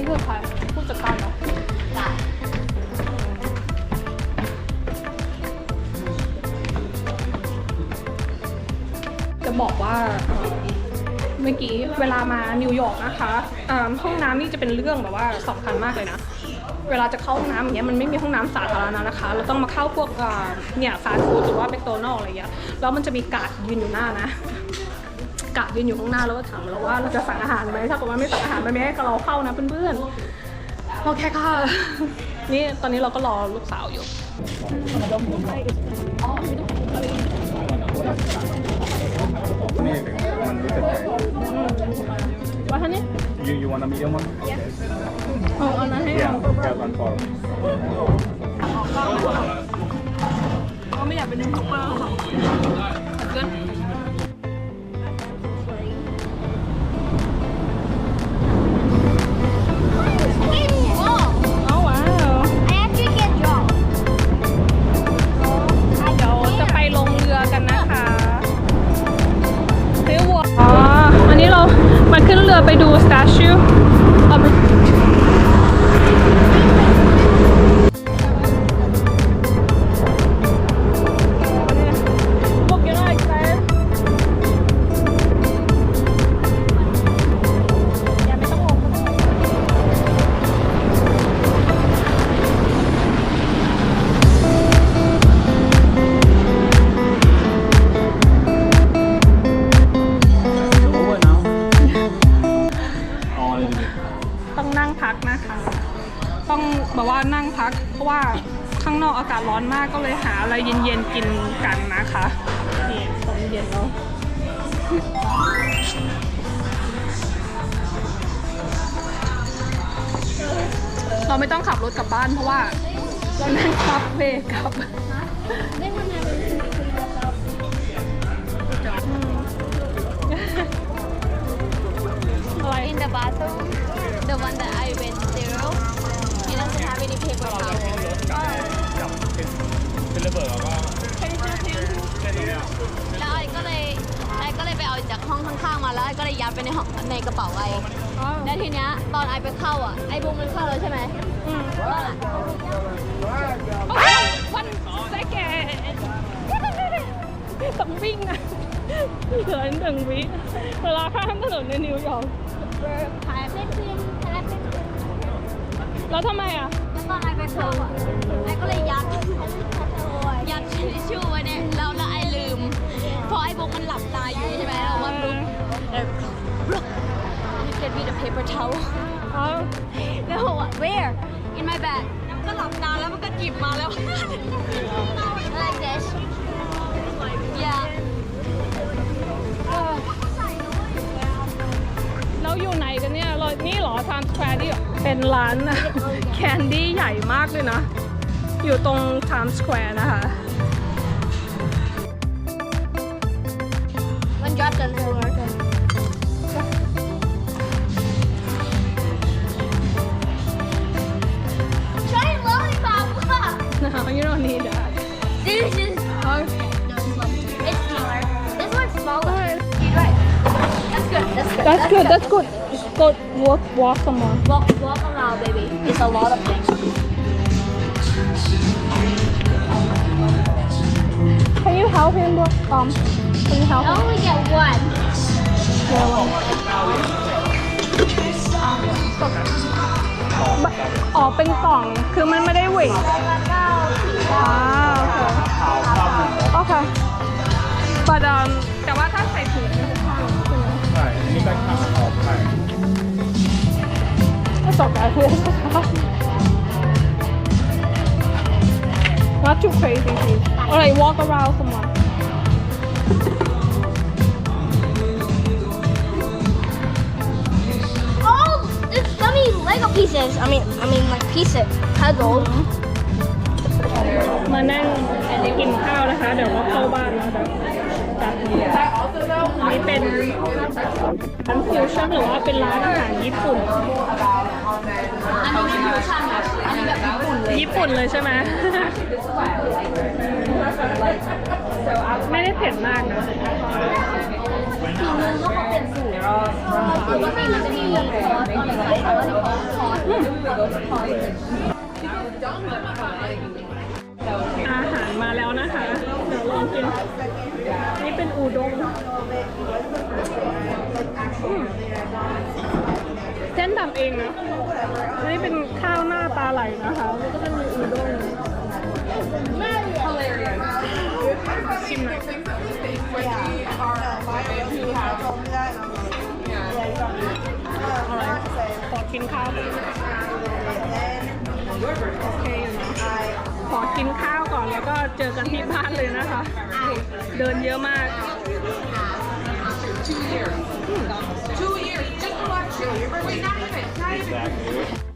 นี้คือใครผู้จัดการเหรอจะจะบอกว่าเมื่อกี้เวลามานิวยอร์กนะคะอ่าห้องน้ำนี่จะเป็นเรื่องแบบว่าสำคัญมากเลยนะ เวลาจะเข้าห้องน้ำอย่างเงี้ยมันไม่มีห้องน้ำสาธารณะนะคะ เราต้องมาเข้าพวกเนี่ยฟาสต์ฟู้ดหรือว่าเบคโดนัลล์อะไรอย่างเงี้ยแล้วมันจะมีกาดยืนอยู่หน้านะ กะยืนอยู่ข้างหน้าแล้วก็ถามเราว่าเราจะสั่งอาหารไหมถ้าเกิดว่าไม่สั่งอาหารมันไม่ให้เราเข้านะเพื่อนๆโอเคค่ะนี่ตอนนี้เราก็รอลูกสาวอยู่ Anything. One with the tray. ว่าท่านนี้ You you want a medium one? Yes. เอาเอานั้นให้ Yeah. เรา Got one for. ก็ไม่อยากเป็นยูทูบเบอร์หรอกเกิน แบบว่านั่งพัก เพราะว่าข้างนอกอากาศร้อนมากก็เลยหาอะไรเย็นๆกินกันนะคะนี่ตอนเย็นแล้วเราไม่ต้องขับรถกลับบ้านเพราะว่าเรานั่งคับเวย์กลับ ข้างๆมาแล้วไอ้ก็เลยยัดไปในห้องในกระเป๋าไอ้อ๋อแล้วทีเนี้ยตอนไอ้ไปเข้าอะไอ้บุ้มมันเข้าแล้วใช่ไหมอืมนั่นแหละวันเซแกต้องวิ่งอะเหลือหนึ่งวิเวลาข้ามถนนในนิวยอร์กถ่ายเป็นคืนถ่ายเป็นคืนแล้วทำไมอะแล้วตอนไอ้ไปเข้าอะไอ้ก็เลยยัดยัดทิชชู่ไว้เนี่ยแล้วแล้วไอ้ลืมเพราะไอ้บุ้มมันหลับตาอยู่ใช่ไหมแล้ว ว่าลุกแล้วลุก you get me the paper towel อ๋อแล้วบอกว่า where in my bag ก็หลับตาแล้วมันก็จิบมาแล้ว like this yeah เราอยู่ไหนกันเนี่ยเรานี่หรอ Times Square ที่เป็นร้านแคนดี้ใหญ่มากเลยนะ อยู่ตรง Times Square นะคะ don't need that this is okay no this one it's smaller this one's smaller you're right that's good that's good that's good that's good just go walk walk some more walk walk around baby it's a lot of things can you help him um can you help I him only get one Yeah, one. อ๋อ เป็นกล่อง คือมันไม่ได้เวทอ่า โอเค โอเค but um แต่ว่าถ้าใส่ถุงมันจะเข้าใช่ไหม ใช่อันนี้ก็ทำออกใช่ ก็ตกใจเลย Not too crazy, please. Alright, walk around someone. Oh, it's dummy Lego pieces. I mean, I mean like pieces, puzzles. มานั่งกินข้าวนะคะ เดี๋ยวก็เข้าบ้านแล้วเดี๋ยวจัดนี่เป็นร้านฟิวชั่นหรือว่าเป็นร้านอาหารญี่ปุ่น อันนี้ไม่ฟิวชั่นนะอันนี้แบบญี่ปุ่นเลยญี่ปุ่นเลยใช่ไหม ไม่ได้เผ็ดมากนะสีนึงก็เขาเปลี่ยนสูตรปกติมันจะมีซอสตอนนี้เขาจะมีซอส อาหารมาแล้วนะคะ เดี๋ยวลองกิน นี่เป็นอูด้งอืมเส้นทำเองนะอันนี่เป็นข้าวหน้าปลาไหลนะคะ แล้วก็จะมีอูด้งชิมหน่อยอร่อยขอกินข้าวโอเคอยู่นะขอ กินข้าวก่อนแล้วก็เจอกันที่บ้านเลยนะคะ เดินเยอะมาก Two years, just election. Wait, not even, not even.